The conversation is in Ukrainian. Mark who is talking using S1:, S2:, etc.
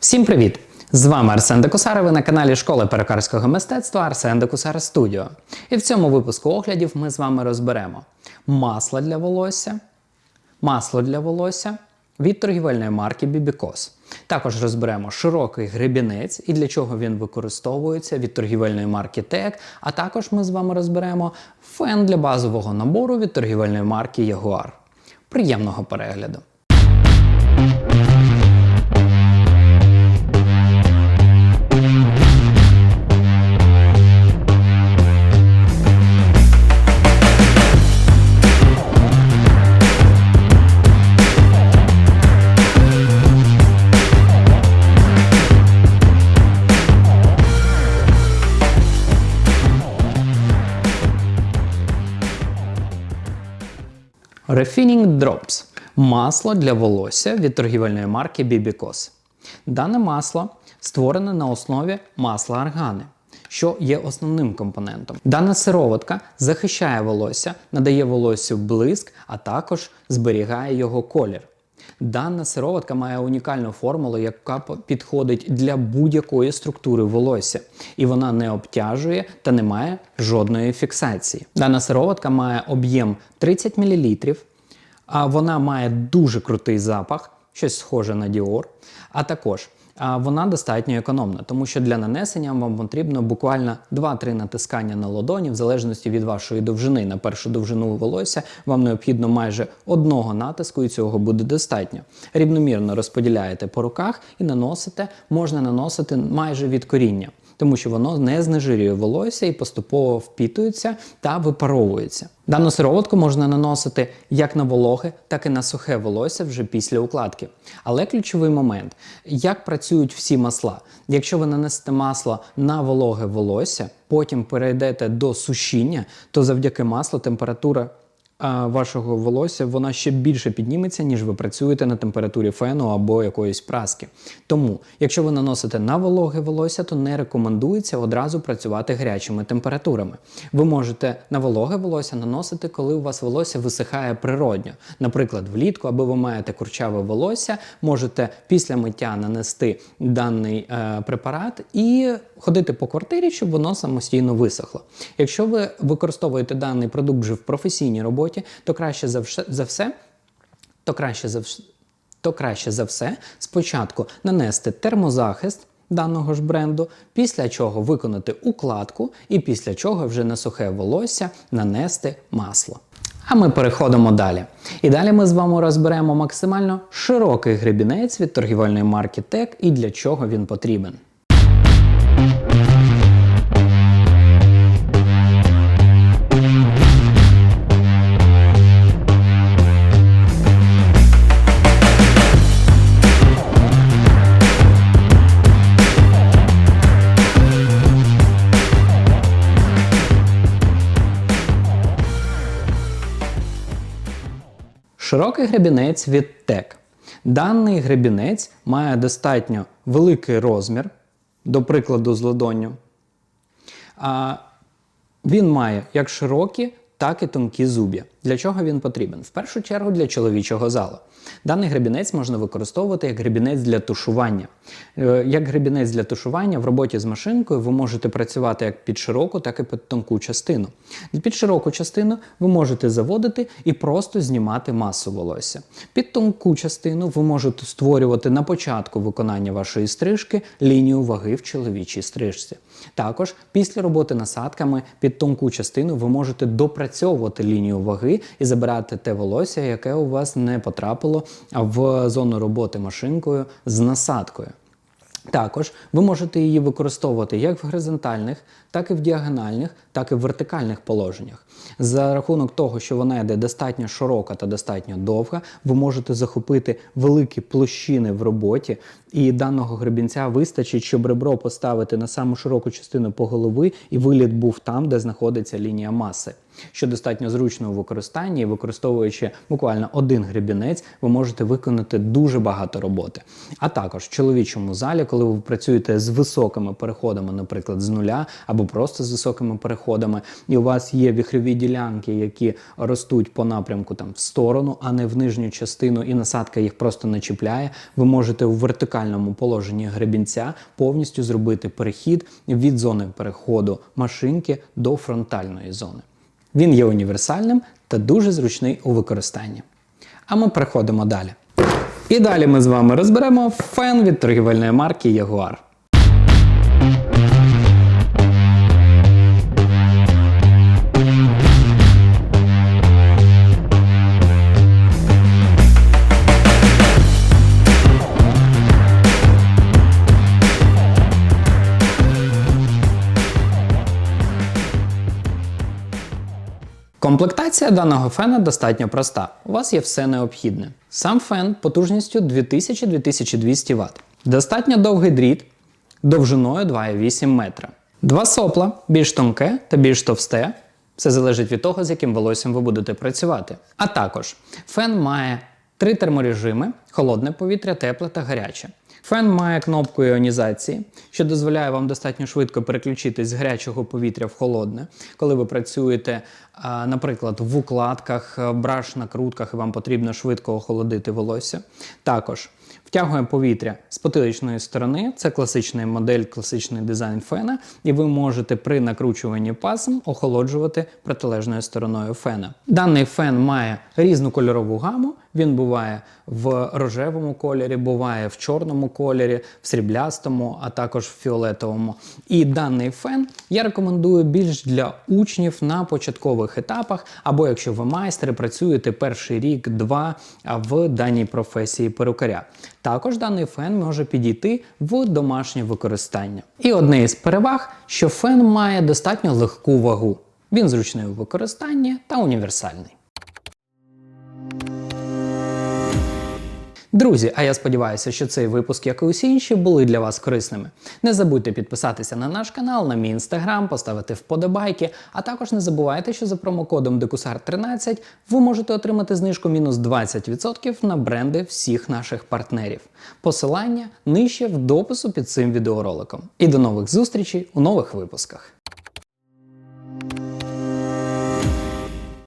S1: Всім привіт! З вами Арсен Декусар, ви на каналі Школи перукарського мистецтва Арсен Декусар Студіо. І в цьому випуску оглядів ми з вами розберемо масло для волосся, масло для волосся від торгівельної марки Bibicos. Також розберемо широкий гребінець і для чого він використовується від торгівельної марки TEC, а також ми з вами розберемо фен для базового набору від торгівельної марки Jaguar. Приємного перегляду! Refining Drops масло для волосся від торгівельної марки Bibicos. Дане масло створене на основі масла аргани, що є основним компонентом. Дана сироватка захищає волосся, надає волосю блиск, а також зберігає його колір. Дана сироватка має унікальну формулу, яка підходить для будь-якої структури волосся, і вона не обтяжує та не має жодної фіксації. Дана сироватка має об'єм 30 мл, а вона має дуже крутий запах, щось схоже на діор. а також вона достатньо економна, тому що для нанесення вам потрібно буквально 2-3 натискання на ладоні, в залежності від вашої довжини. На першу довжину волосся вам необхідно майже одного натиску, і цього буде достатньо. Рівномірно розподіляєте по руках і наносите, можна наносити майже від коріння. Тому що воно не знежирює волосся і поступово впітується та випаровується. Дану сироватку можна наносити як на вологе, так і на сухе волосся вже після укладки. Але ключовий момент, як працюють всі масла. Якщо ви нанесете масло на вологе волосся, потім перейдете до сушіння, то завдяки маслу температура вашого волосся вона ще більше підніметься, ніж ви працюєте на температурі фену або якоїсь праски. Тому, якщо ви наносите на вологе волосся, то не рекомендується одразу працювати гарячими температурами. Ви можете на вологе волосся наносити, коли у вас волосся висихає природньо. Наприклад, влітку, або ви маєте курчаве волосся, можете після миття нанести даний е, препарат і ходити по квартирі, щоб воно самостійно висохло. Якщо ви використовуєте даний продукт вже в професійній роботі, то краще за все, то краще за то краще за все спочатку нанести термозахист даного ж бренду, після чого виконати укладку, і після чого вже на сухе волосся нанести масло. А ми переходимо далі. І далі ми з вами розберемо максимально широкий гребінець від торгівельної марки TEC і для чого він потрібен. Широкий гребінець від ТЕК. Даний гребінець має достатньо великий розмір, до прикладу, з ладонню. Він має як широкі, так і тонкі зуб'я. Для чого він потрібен? В першу чергу для чоловічого залу. Даний гребінець можна використовувати як гребінець для тушування. Е, Як гребінець для тушування в роботі з машинкою ви можете працювати як під широку, так і під тонку частину. Під широку частину ви можете заводити і просто знімати масу волосся. Під тонку частину ви можете створювати на початку виконання вашої стрижки лінію ваги в чоловічій стрижці. Також після роботи насадками під тонку частину ви можете допрацьовувати лінію ваги і забирати те волосся, яке у вас не потрапило в зону роботи машинкою з насадкою. Також ви можете її використовувати як в горизонтальних, так і в діагональних, так і в вертикальних положеннях. За рахунок того, що вона йде достатньо широка та достатньо довга, ви можете захопити великі площини в роботі, і даного гребінця вистачить, щоб ребро поставити на саму широку частину по голови, і виліт був там, де знаходиться лінія маси. Що достатньо зручно у використанні, використовуючи буквально один гребінець, ви можете виконати дуже багато роботи. А також в чоловічому залі, коли ви працюєте з високими переходами, наприклад, з нуля або просто з високими переходами. Переходами, і у вас є віхрові ділянки, які ростуть по напрямку там в сторону, а не в нижню частину, і насадка їх просто не чіпляє. Ви можете у вертикальному положенні гребінця повністю зробити перехід від зони переходу машинки до фронтальної зони. Він є універсальним та дуже зручний у використанні. А ми переходимо далі. І далі ми з вами розберемо фен від торгівельної марки Jaguar. Комплектація даного фена достатньо проста. У вас є все необхідне. Сам фен потужністю 2000-2200 Вт. Достатньо довгий дріт довжиною 2,8 метра. Два сопла, більш тонке та більш товсте. Це залежить від того, з яким волоссям ви будете працювати. А також фен має три терморежими: холодне повітря, тепле та гаряче. Фен має кнопку іонізації, що дозволяє вам достатньо швидко переключитись з гарячого повітря в холодне, коли ви працюєте, наприклад, в укладках, е, браш накрутках, і вам потрібно швидко охолодити волосся. Також втягує повітря з потиличної сторони. Це класична модель, класичний дизайн фена, і ви можете при накручуванні пасм охолоджувати протилежною стороною фена. Даний фен має різну кольорову гаму. Він буває в рожевому кольорі, буває в чорному кольорі, в сріблястому, а також в фіолетовому. І даний фен я рекомендую більш для учнів на початкових етапах, або якщо ви майстри працюєте перший рік-два в даній професії перукаря. Також даний фен може підійти в домашнє використання. І одне із переваг, що фен має достатньо легку вагу. Він зручний у використанні та універсальний. Друзі, а я сподіваюся, що цей випуск, як і усі інші, були для вас корисними. Не забудьте підписатися на наш канал, на мій інстаграм, поставити вподобайки, а також не забувайте, що за промокодом DECUSAR13 ви можете отримати знижку мінус 20% на бренди всіх наших партнерів. Посилання нижче в допису під цим відеороликом. І до нових зустрічей у нових випусках.